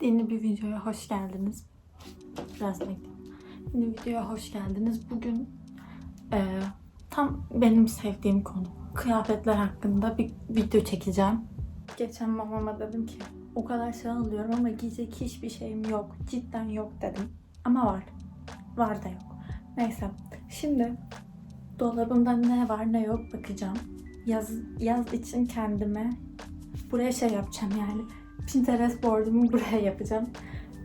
yeni bir videoya hoş geldiniz. Biraz bekleyin. Yeni videoya hoş geldiniz. Bugün e, tam benim sevdiğim konu. Kıyafetler hakkında bir video çekeceğim. Geçen mamama dedim ki o kadar şey alıyorum ama giyecek hiçbir şeyim yok. Cidden yok dedim. Ama var. Var da yok. Neyse. Şimdi dolabımda ne var ne yok bakacağım. Yaz, yaz için kendime buraya şey yapacağım yani. Pinterest board'umu buraya yapacağım.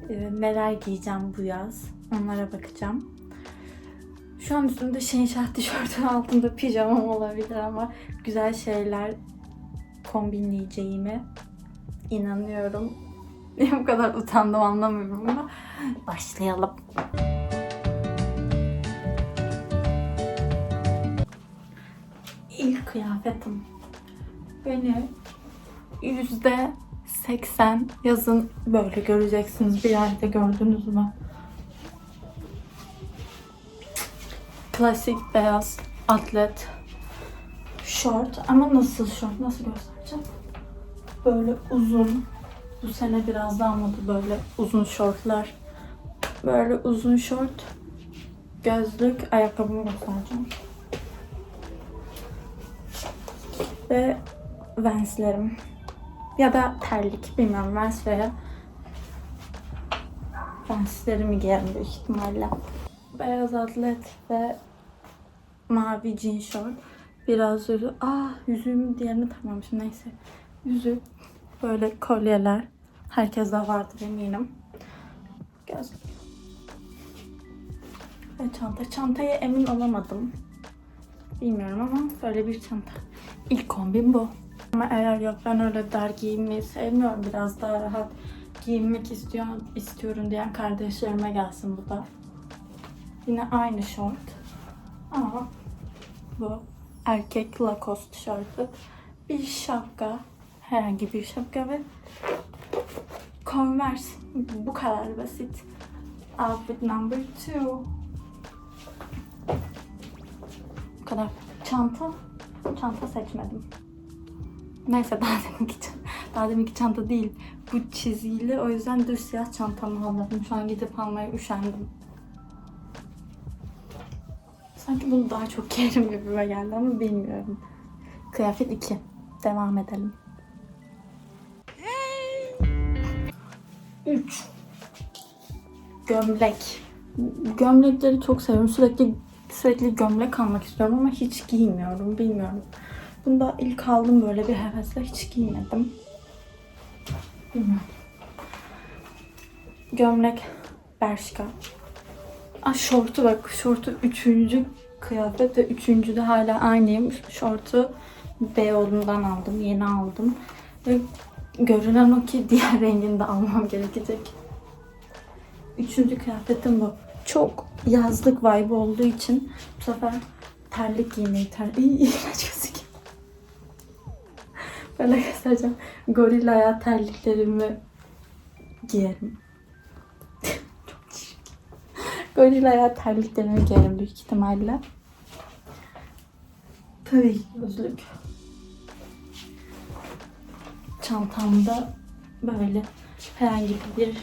Ee, neler giyeceğim bu yaz. Onlara bakacağım. Şu an üstümde şinşah tişörtü altında pijamam olabilir ama güzel şeyler kombinleyeceğime inanıyorum. Niye bu kadar utandım anlamıyorum ama başlayalım. İlk kıyafetim. Beni yüzde 80 yazın böyle göreceksiniz. Bir yerde gördünüz mü? Klasik beyaz atlet short ama nasıl short nasıl göstereceğim? Böyle uzun bu sene biraz daha moda böyle uzun shortlar. Böyle uzun short gözlük ayakkabımı göstereceğim. Ve Vans'lerim. Ya da terlik bilmiyorum Vans veya Vans'lerimi giyerim büyük ihtimalle. Beyaz atlet ve mavi jean short. Biraz yüzü. Ah yüzüğümün diğerini takmamışım neyse. Yüzük böyle kolyeler. Herkes de vardır eminim. Gözlük. Ve çanta. Çantaya emin olamadım. Bilmiyorum ama böyle bir çanta. İlk kombin bu. Ama eğer yok ben öyle dar giyinmeyi sevmiyorum. Biraz daha rahat giyinmek istiyorum, istiyorum diyen kardeşlerime gelsin bu da. Yine aynı şort. Ama bu erkek Lacoste tişörtü. Bir şapka. Herhangi bir şapka ve Converse. Bu kadar basit. Outfit number two. Bu kadar. Çanta. Çanta seçmedim. Neyse daha deminki, çan- daha deminki çanta değil. Bu çizgili o yüzden düz siyah çantamı aldım. Şu an gidip almaya üşendim. Sanki bunu daha çok giyerim gibime geldi ama bilmiyorum. Kıyafet 2. Devam edelim. 3. Gömlek. Gömlekleri çok seviyorum. Sürekli sürekli gömlek almak istiyorum ama hiç giymiyorum. Bilmiyorum. Bunu da ilk aldım böyle bir hevesle hiç giymedim. Gömlek Bershka. Aa şortu bak. Şortu üçüncü kıyafet ve üçüncü de hala aynıyım. Şortu Beyoğlu'ndan aldım. Yeni aldım. Ve görünen o ki diğer rengini de almam gerekecek. Üçüncü kıyafetim bu. Çok yazlık vibe olduğu için bu sefer terlik giymeyi ter... İyi, iğrenç. Böyle göstereceğim. Gorilla'ya terliklerimi giyerim. Çok çirkin. Gorilla'ya terliklerimi giyerim büyük ihtimalle. Tabii ki gözlük. Çantamda böyle herhangi bir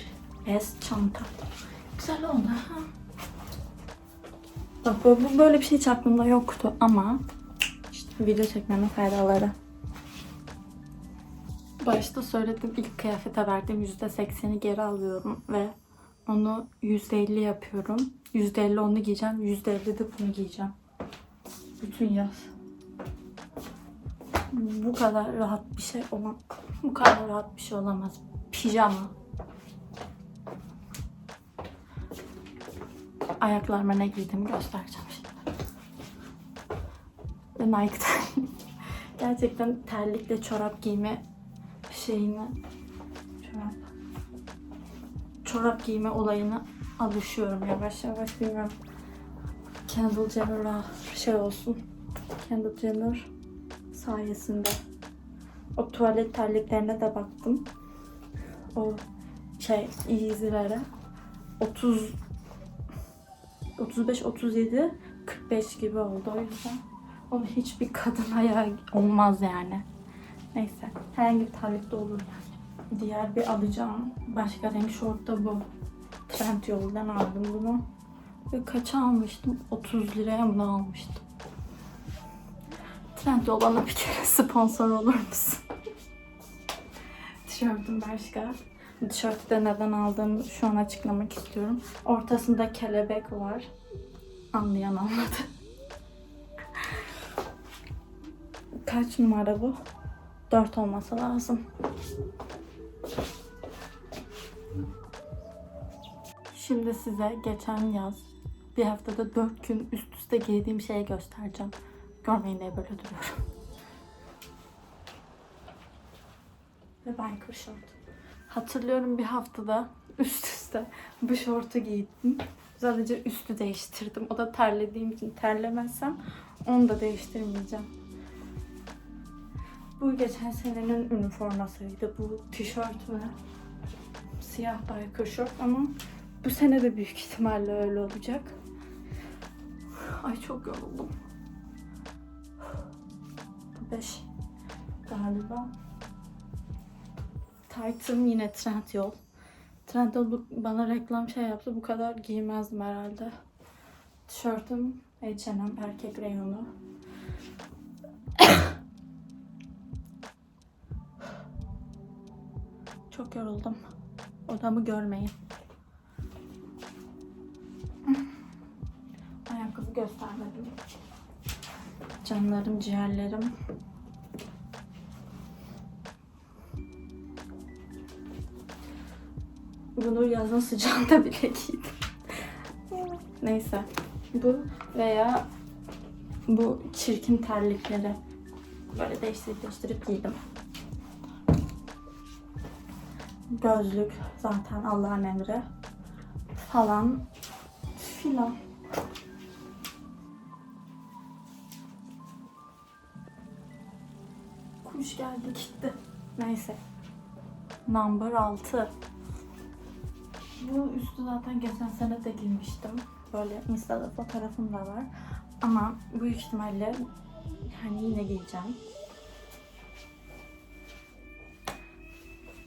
bez çanta. Güzel oldu ha. Bak bu böyle bir şey hiç aklımda yoktu ama işte video çekmenin faydaları. Başta söyledim ilk kıyafete verdiğim %80'i geri alıyorum ve onu %50 yapıyorum. %50 onu giyeceğim, %50 de bunu giyeceğim. Bütün yaz. Bu kadar rahat bir şey olan, bu kadar rahat bir şey olamaz. Pijama. Ayaklarıma ne giydim göstereceğim şimdi. Ve Nike'den gerçekten terlikle çorap giyme şeyine çorap çorap giyme olayına alışıyorum yavaş yavaş bilmiyorum. Kendall Jenner'a şey olsun. Kendall Jenner sayesinde. O tuvalet terliklerine de baktım. O şey Easy'lere 30 35 37 45 gibi oldu o yüzden. Onu hiçbir kadın ayağı olmaz yani. Neyse. Herhangi bir terlikte olur yani. Diğer bir alacağım Başka renk şort da bu. Trend yoldan aldım bunu. Ve kaça almıştım? 30 liraya ne almıştım? Trend bana bir kere sponsor olur musun? Tişörtüm başka. Tişörtü de neden aldığımı şu an açıklamak istiyorum. Ortasında kelebek var. Anlayan anladı. Kaç numara bu? 4 olması lazım. Şimdi size geçen yaz bir haftada 4 gün üst üste giydiğim şeyi göstereceğim. Görmeyin diye böyle duruyorum. Ve biker şort. Hatırlıyorum bir haftada üst üste bu şortu giydim. Sadece üstü değiştirdim. O da terlediğim için terlemezsem onu da değiştirmeyeceğim. Bu geçen senenin üniformasıydı. Bu tişört mü? Siyah biker şort ama bu sene de büyük ihtimalle öyle olacak. Ay çok yoruldum. Bu 5 galiba. Tight'ım yine Trendyol. Trendyol bu- bana reklam şey yaptı. Bu kadar giymezdim herhalde. Tişörtüm H&M erkek reyonu. Çok yoruldum. Odamı görmeyin. Ayakkabı göstermedim. Canlarım, ciğerlerim. Bunu yazın sıcağında bile giydim. Neyse. Bu veya bu çirkin terlikleri böyle değiştirip değiştirip giydim. Gözlük zaten Allah'ın emri falan filan. Kuş geldi gitti. Neyse. Number 6. Bu üstü zaten geçen sene de giymiştim. Böyle Insta'da fotoğrafım da var. Ama büyük ihtimalle hani yine giyeceğim.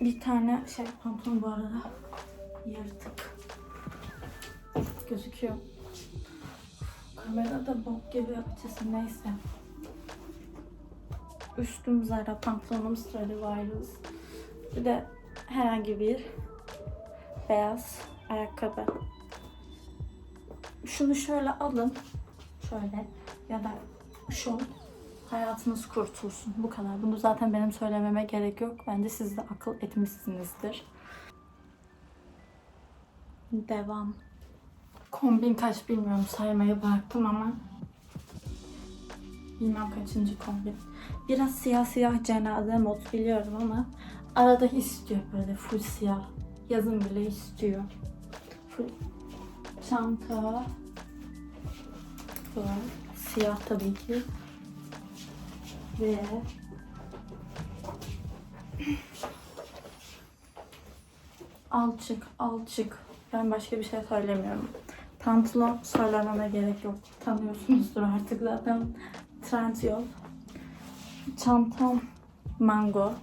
Bir tane şey pantolon bu arada yırtık. Gözüküyor. Kamerada bok gibi açısı neyse. Üstüm Zara, pantolonum Stradivarius. Bir de herhangi bir beyaz ayakkabı. Şunu şöyle alın. Şöyle ya da şort. Hayatınız kurtulsun. Bu kadar. Bunu zaten benim söylememe gerek yok. Bence siz de akıl etmişsinizdir. Devam. Kombin kaç bilmiyorum saymayı bıraktım ama bilmem kaçıncı kombin. Biraz siyah siyah cenaze mod biliyorum ama arada istiyor böyle full siyah. Yazın bile istiyor. Full çanta var. Siyah tabii ki. Ve alçık, alçık. Ben başka bir şey söylemiyorum. Pantolon söylememe gerek yok. Tanıyorsunuzdur artık zaten. Trendyol. Çantam mango.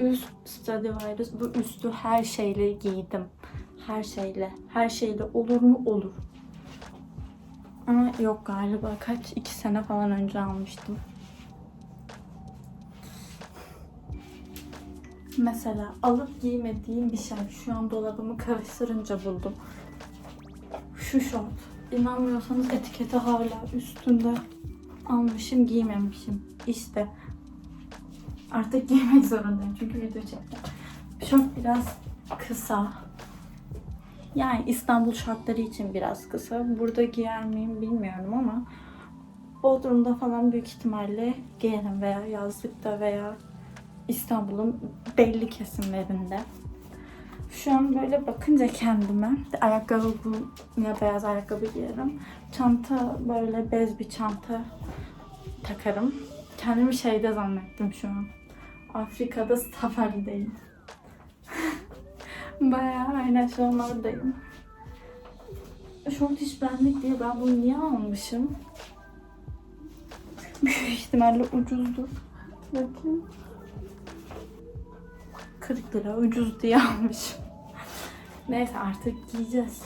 Üst Stradivarius. Bu üstü her şeyle giydim. Her şeyle. Her şeyle olur mu? Olur. Ama yok galiba. Kaç? iki sene falan önce almıştım. Mesela alıp giymediğim bir şey. Şu an dolabımı karıştırınca buldum. Şu şort. İnanmıyorsanız etiketi hala üstünde. Almışım giymemişim. İşte. Artık giymek zorundayım çünkü video çektim. Şort biraz kısa. Yani İstanbul şartları için biraz kısa. Burada giyer miyim bilmiyorum ama Bodrum'da falan büyük ihtimalle giyerim veya yazlıkta veya İstanbul'un belli kesimlerinde. Şu an böyle bakınca kendime ayakkabı ya beyaz ayakkabı giyerim. Çanta böyle bez bir çanta takarım. Kendimi şeyde zannettim şu an. Afrika'da safarideyim. Bayağı aynen şu an oradayım. Şort hiç benlik değil. Ben bunu niye almışım? Büyük ihtimalle ucuzdur. Bakayım. 40 lira ucuz diye almışım. Neyse artık giyeceğiz.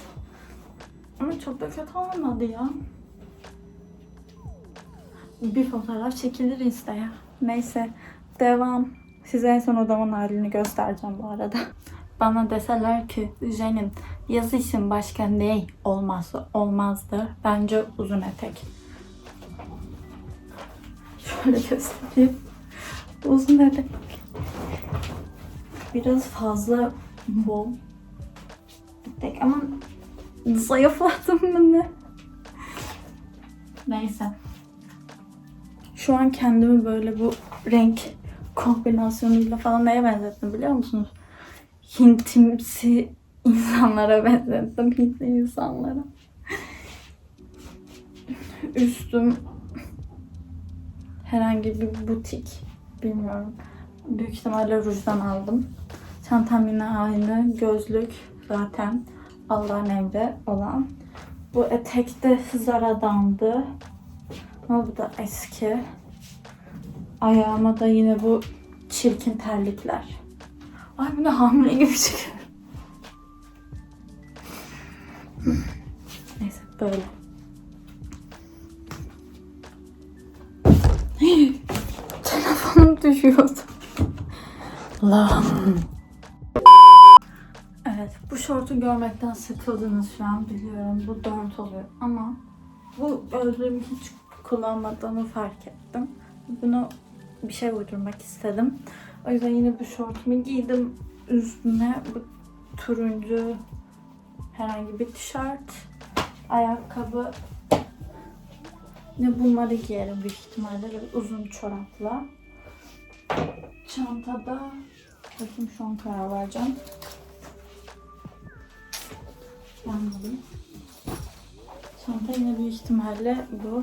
Ama çok da kötü olmadı ya. Bir fotoğraf çekilir Insta'ya. Neyse devam. Size en son odamın halini göstereceğim bu arada. Bana deseler ki Jen'in yaz için başka ne olmazsa olmazdı. Bence uzun etek. Şöyle göstereyim. Uzun etek. Biraz fazla bol. Etek ama zayıfladım ne? Neyse. Şu an kendimi böyle bu renk kombinasyonuyla falan neye benzettim biliyor musunuz? Hintimsi insanlara benzettim. Hintli insanlara. Üstüm herhangi bir butik bilmiyorum. Büyük ihtimalle rujdan aldım. Çantam yine aynı. Gözlük zaten Allah'ın emri olan. Bu etek de Zara'dandı. Ama bu da eski. Ayağıma da yine bu çirkin terlikler. Ay bu ne hamile gibi çıkıyor. Neyse böyle. Telefonum düşüyordu. Allah'ım. Evet bu şortu görmekten sıkıldınız şu an biliyorum. Bu dört oluyor ama bu gözlüğümü hiç kullanmadığımı fark ettim. Bunu bir şey uydurmak istedim. O yüzden yine bu şortumu giydim. Üstüne bu turuncu herhangi bir tişört, ayakkabı ne bunları giyerim büyük ihtimalle Böyle uzun çorapla. Çantada bakayım şu an karar vereceğim. Yanmalıyım. Çanta yine büyük ihtimalle bu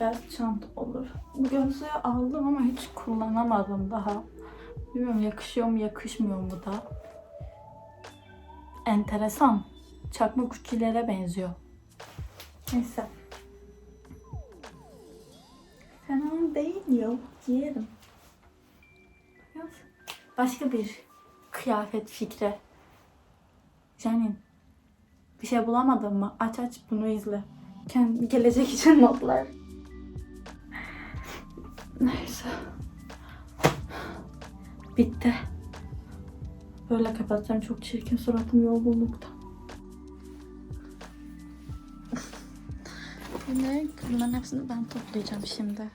beyaz çanta olur. Bu gözlüğü aldım ama hiç kullanamadım daha. Bilmiyorum yakışıyor mu yakışmıyor mu da. Enteresan. Çakma kuşçilere benziyor. Neyse. Fena değil ya. Giyerim. Başka bir kıyafet fikri. Janin. Bir şey bulamadın mı? Aç aç bunu izle. Kendi gelecek için notlar. Neyse. Bitti. Böyle kapatacağım. Çok çirkin suratım yorgunlukta. Bunları, bunların hepsini ben toplayacağım şimdi.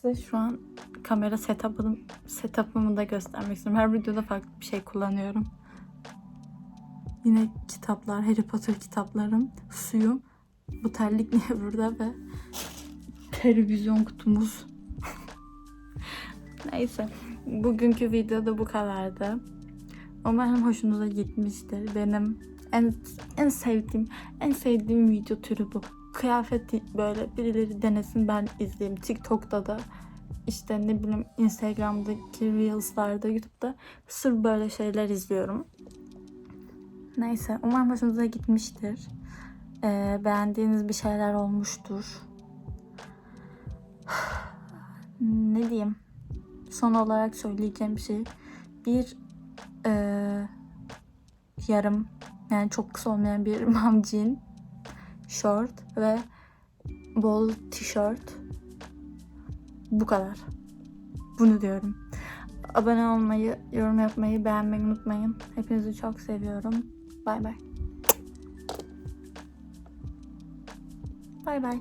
Size şu an kamera setup'ımı, setup'ımı da göstermek istiyorum. Her videoda farklı bir şey kullanıyorum. Yine kitaplar, Harry Potter kitaplarım, suyum. Bu terlik niye burada ve televizyon kutumuz. Neyse. Bugünkü videoda bu kadardı. Umarım hoşunuza gitmiştir. Benim en en sevdiğim en sevdiğim video türü bu. Kıyafet böyle birileri denesin ben izleyeyim. TikTok'ta da işte ne bileyim Instagram'daki Reels'larda, YouTube'da sırf böyle şeyler izliyorum. Neyse umarım hoşunuza gitmiştir. Ee, beğendiğiniz bir şeyler olmuştur. ne diyeyim? Son olarak söyleyeceğim şey bir eee, yarım yani çok kısa olmayan bir mom short ve bol tişört bu kadar. Bunu diyorum. Abone olmayı, yorum yapmayı, beğenmeyi unutmayın. Hepinizi çok seviyorum. Bay bay. Bay bay.